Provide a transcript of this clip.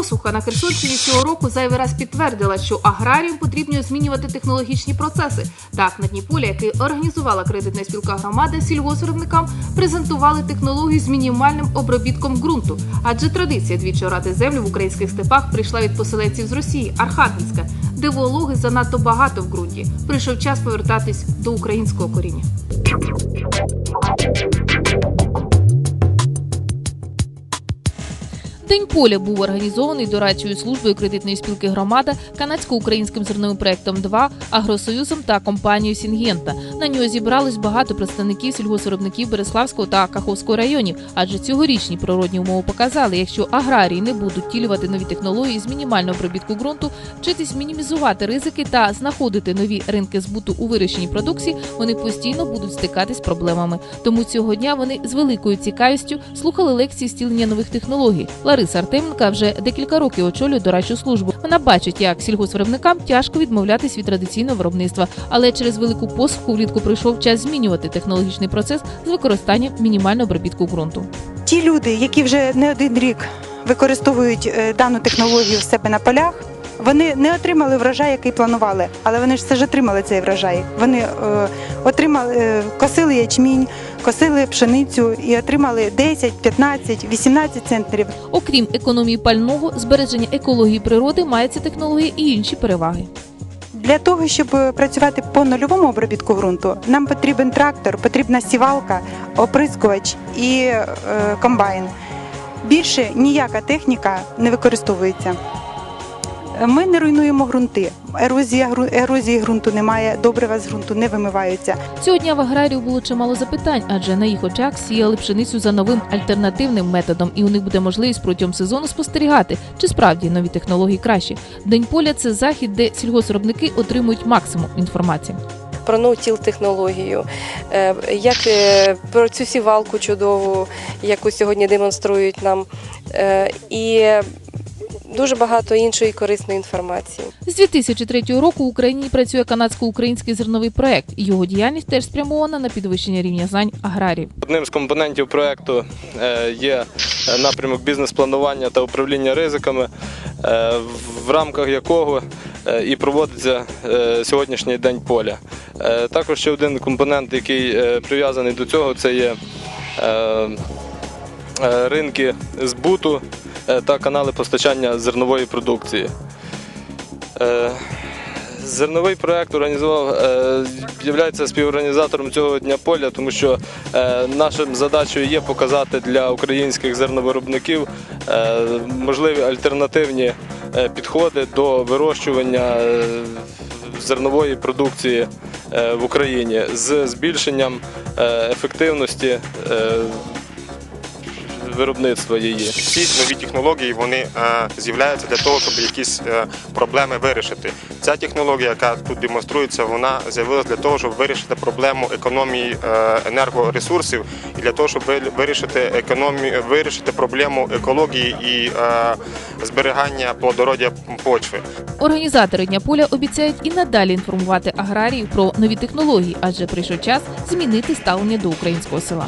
Посуха на Херсонщині цього року зайвий раз підтвердила, що аграріям потрібно змінювати технологічні процеси. Так, на Дніполі, який організувала кредитна спілка громади, сільгосвиробникам презентували технологію з мінімальним обробітком ґрунту. Адже традиція двічі орати землю в українських степах прийшла від поселенців з Росії, Архангельська, де вологи занадто багато в ґрунті. Прийшов час повертатись до українського коріння. День поля був організований дорадчою службою кредитної спілки громада, канадсько-українським зерновим проектом 2 Агросоюзом та компанією Сінгента. На нього зібрались багато представників сільгосвиробників Береславського та Каховського районів, адже цьогорічні природні умови показали, якщо аграрії не будуть втілювати нові технології з мінімального обробітку ґрунту, вчитись мінімізувати ризики та знаходити нові ринки збуту у вирощеній продукції, вони постійно будуть стикатись з проблемами. Тому цього дня вони з великою цікавістю слухали лекції стілення нових технологій. Лариса Артеменка вже декілька років очолює дорадчу службу. Вона бачить, як сільгосвиробникам тяжко відмовлятись від традиційного виробництва, але через велику посуху влітку прийшов час змінювати технологічний процес з використанням мінімального обробітку ґрунту. Ті люди, які вже не один рік використовують е, дану технологію в себе на полях, вони не отримали врожай, який планували, але вони ж все ж отримали цей врожай. Вони е, отримали, е, косили ячмінь, косили пшеницю і отримали 10, 15, 18 центнерів. Окрім економії пального, збереження екології природи має ця технологія і інші переваги. Для того, щоб працювати по нульовому обробітку ґрунту, нам потрібен трактор, потрібна сівалка, оприскувач і е, комбайн. Більше ніяка техніка не використовується. Ми не руйнуємо ґрунти. Ерозія, гру- ерозії ґрунту немає, добрива з ґрунту не вимиваються. Цього дня в аграріїв було чимало запитань, адже на їх очах сіяли пшеницю за новим альтернативним методом, і у них буде можливість протягом сезону спостерігати, чи справді нові технології кращі. День поля це захід, де сільгосвиробники отримують максимум інформації. про ноутіл технологію, е, як е, про цю сівалку чудову, яку сьогодні демонструють нам, е, і дуже багато іншої корисної інформації. З 2003 року в Україні працює канадсько-український зерновий проект. і Його діяльність теж спрямована на підвищення рівня знань аграріїв. Одним з компонентів проекту е, є напрямок бізнес-планування та управління ризиками, е, в рамках якого е, і проводиться е, сьогоднішній день поля. Е, Також ще один компонент, який е, прив'язаний до цього, це є е, е, ринки збуту е, та канали постачання зернової продукції. Е, Зерновий проект організував, е, є співорганізатором цього дня поля, тому що е, нашим задачею є показати для українських зерновиробників е, можливі альтернативні е, підходи до вирощування е, зернової продукції е, в Україні з збільшенням е, ефективності е, виробництва її. Всі нові технології вони е, з'являються для того, щоб якісь е, проблеми вирішити. Ця технологія, яка тут демонструється, вона з'явилася для того, щоб вирішити проблему економії е, енергоресурсів і для того, щоб ви- вирішити економію, вирішити проблему екології і е, зберігання плодородя почви. Організатори дня поля обіцяють і надалі інформувати аграріїв про нові технології, адже прийшов час змінити ставлення до українського села.